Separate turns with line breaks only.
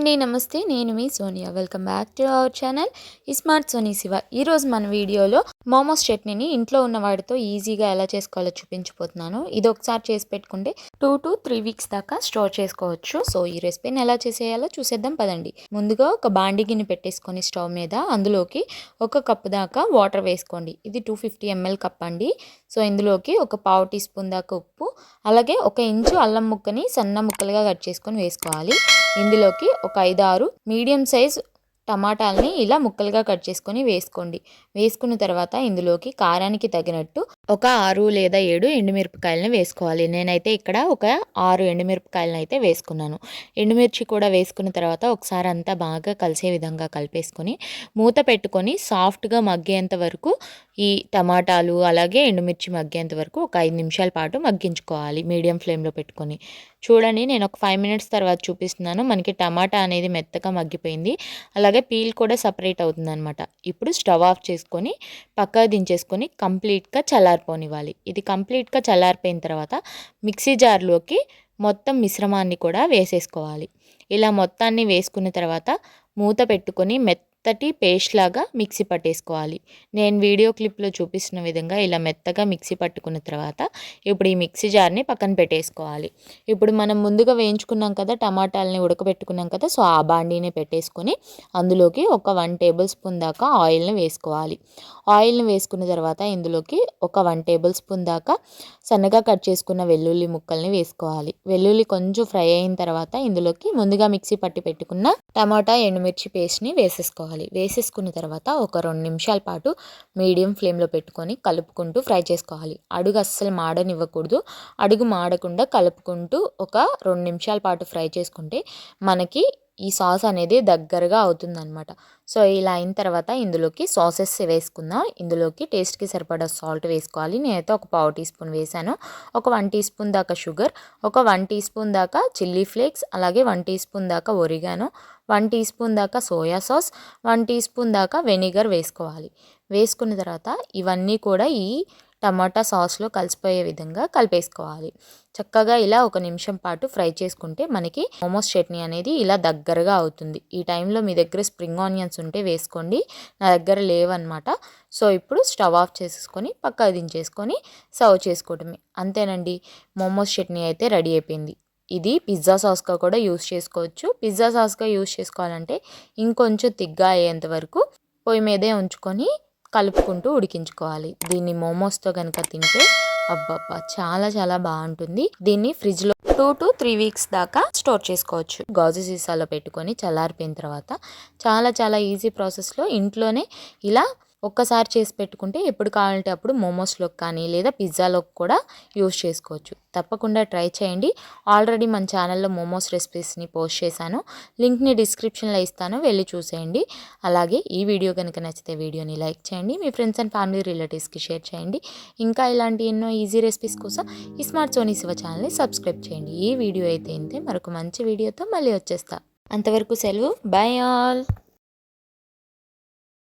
అండి నమస్తే. నేను మీ Sonia. Welcome back to our channel. Smart Soni Siva. ఈరోజు మన వీడియోలో మోమోస్ చట్నీని ఇంట్లో ఉన్న వాటితో ఈజీగా ఎలా చేసుకోవాలో చూపించిపోతున్నాను ఇది ఒకసారి చేసి పెట్టుకుంటే టూ టు త్రీ వీక్స్ దాకా స్టోర్ చేసుకోవచ్చు. సో ఈ రెసిపీని ఎలా చేసేయాలో చూసేద్దాం పదండి. ముందుగా ఒక బాండి గిన్నె పెట్టేసుకొని స్టవ్ మీద అందులోకి ఒక కప్పు దాకా వాటర్ వేసుకోండి. ఇది టూ ఫిఫ్టీ ఎంఎల్ కప్ అండి. సో ఇందులోకి ఒక పావు టీ స్పూన్ దాకా ఉప్పు అలాగే ఒక ఇంచు అల్లం ముక్కని సన్న ముక్కలుగా కట్ చేసుకొని వేసుకోవాలి. ఇందులోకి ఒక ఐదు ఆరు మీడియం సైజ్ టమాటాలని ఇలా ముక్కలుగా కట్ చేసుకొని వేసుకోండి. వేసుకున్న తర్వాత ఇందులోకి కారానికి తగినట్టు ఒక ఆరు లేదా ఏడు ఎండుమిరపకాయలను వేసుకోవాలి. నేనైతే ఇక్కడ ఒక ఆరు ఎండుమిరపకాయలను అయితే వేసుకున్నాను. ఎండుమిర్చి కూడా వేసుకున్న తర్వాత ఒకసారి అంతా బాగా కలిసే విధంగా కలిపేసుకొని మూత పెట్టుకొని సాఫ్ట్గా మగ్గేంత వరకు ఈ టమాటాలు అలాగే ఎండుమిర్చి మగ్గేంత వరకు ఒక ఐదు నిమిషాల పాటు మగ్గించుకోవాలి. మీడియం ఫ్లేమ్లో పెట్టుకొని. చూడండి నేను ఒక ఫైవ్ మినిట్స్ తర్వాత చూపిస్తున్నాను. మనకి టమాటా అనేది మెత్తగా మగ్గిపోయింది. అలాగే పీల్ కూడా సపరేట్ అవుతుంది అనమాట ఇప్పుడు స్టవ్ ఆఫ్ చేసుకొని పక్కకు దించేసుకొని కంప్లీట్గా చల్లారిపోనివ్వాలి. ఇది కంప్లీట్గా చల్లారిపోయిన తర్వాత మిక్సీ జార్లోకి మొత్తం మిశ్రమాన్ని కూడా వేసేసుకోవాలి. ఇలా మొత్తాన్ని వేసుకున్న తర్వాత మూత పెట్టుకొని మెత్త మెత్తటి పేస్ట్ లాగా మిక్సీ పట్టేసుకోవాలి. నేను వీడియో క్లిప్లో చూపిస్తున్న విధంగా ఇలా మెత్తగా మిక్సీ పట్టుకున్న తర్వాత ఇప్పుడు ఈ మిక్సీ జార్ని పక్కన పెట్టేసుకోవాలి. ఇప్పుడు మనం ముందుగా వేయించుకున్నాం కదా టమాటాలని ఉడకబెట్టుకున్నాం కదా సో ఆ బాండీని పెట్టేసుకొని అందులోకి ఒక వన్ టేబుల్ స్పూన్ దాకా ఆయిల్ని వేసుకోవాలి. ఆయిల్ని వేసుకున్న తర్వాత ఇందులోకి ఒక వన్ టేబుల్ స్పూన్ దాకా సన్నగా కట్ చేసుకున్న వెల్లుల్లి ముక్కల్ని వేసుకోవాలి. వెల్లుల్లి కొంచెం ఫ్రై అయిన తర్వాత ఇందులోకి ముందుగా మిక్సీ పట్టి పెట్టుకున్న టమాటా ఎండుమిర్చి పేస్ట్ని వేసేసుకోవాలి. వేసుకోవాలి వేసేసుకున్న తర్వాత ఒక రెండు నిమిషాల పాటు మీడియం ఫ్లేమ్లో పెట్టుకొని కలుపుకుంటూ ఫ్రై చేసుకోవాలి. అడుగు అస్సలు మాడనివ్వకూడదు. అడుగు మాడకుండా కలుపుకుంటూ ఒక రెండు నిమిషాల పాటు ఫ్రై చేసుకుంటే మనకి ఈ సాస్ అనేది దగ్గరగా అవుతుందన్నమాట. సో ఇలా అయిన తర్వాత ఇందులోకి సాసెస్ వేసుకుందాం. ఇందులోకి టేస్ట్కి సరిపడా సాల్ట్ వేసుకోవాలి. నేనైతే ఒక పావు టీ స్పూన్ వేసాను. ఒక వన్ టీ స్పూన్ దాకా షుగర్ ఒక వన్ టీ స్పూన్ దాకా చిల్లీ ఫ్లేక్స్ అలాగే వన్ టీ స్పూన్ దాకా ఒరిగాను వన్ టీ స్పూన్ దాకా soya sauce one teaspoon దాకా వెనిగర్ వేసుకోవాలి. వేసుకున్న తర్వాత ఇవన్నీ కూడా ఈ టమాటా సాస్లో కలిసిపోయే విధంగా కలిపేసుకోవాలి. చక్కగా ఇలా ఒక నిమిషం పాటు ఫ్రై చేసుకుంటే మనకి మోమోస్ చట్నీ అనేది ఇలా దగ్గరగా అవుతుంది. ఈ టైంలో మీ దగ్గర స్ప్రింగ్ ఆనియన్స్ ఉంటే వేసుకోండి. నా దగ్గర లేవన్నమాట. సో ఇప్పుడు స్టవ్ ఆఫ్ చేసుకొని పక్క దించేసుకొని సర్వ్ చేసుకోవటమే అంతేనండి. మోమోస్ చట్నీ అయితే రెడీ అయిపోయింది. ఇది పిజ్జా సాస్గా కూడా యూస్ చేసుకోవచ్చు. పిజ్జా సాస్గా యూస్ చేసుకోవాలంటే ఇంకొంచెం తిగ్గా అయ్యేంత వరకు పొయ్యి మీదే ఉంచుకొని కలుపుకుంటూ ఉడికించుకోవాలి. దీన్ని మోమోస్తో కనుక తింటే అబ్బబ్బా! చాలా చాలా బాగుంటుంది. దీన్ని ఫ్రిడ్జ్లో టూ టు త్రీ వీక్స్ దాకా స్టోర్ చేసుకోవచ్చు. గాజు సీసాలో పెట్టుకొని చల్లారిపోయిన తర్వాత చాలా చాలా ఈజీ ప్రాసెస్లో ఇంట్లోనే ఇలా ఒక్కసారి చేసి పెట్టుకుంటే ఎప్పుడు కావాలంటే అప్పుడు మోమోస్లోకి కానీ లేదా పిజ్జాలోకి కూడా యూస్ చేసుకోవచ్చు. తప్పకుండా ట్రై చేయండి. ఆల్రెడీ మన ఛానల్లో మోమోస్ రెసిపీస్ని పోస్ట్ చేశాను. లింక్ని డిస్క్రిప్షన్లో ఇస్తాను. వెళ్ళి చూసేయండి. అలాగే ఈ వీడియో కనుక నచ్చితే వీడియోని లైక్ చేయండి. మీ ఫ్రెండ్స్ అండ్ ఫ్యామిలీ రిలేటివ్స్కి షేర్ చేయండి. ఇంకా ఇలాంటి ఎన్నో ఈజీ రెసిపీస్ కోసం ఈ స్మార్ట్ సోనీ శివ ఛానల్ని సబ్స్క్రైబ్ చేయండి. ఈ వీడియో అయితే ఇంతే. మరొక మంచి వీడియోతో మళ్ళీ వచ్చేస్తా. అంతవరకు సెలవు. Bye all.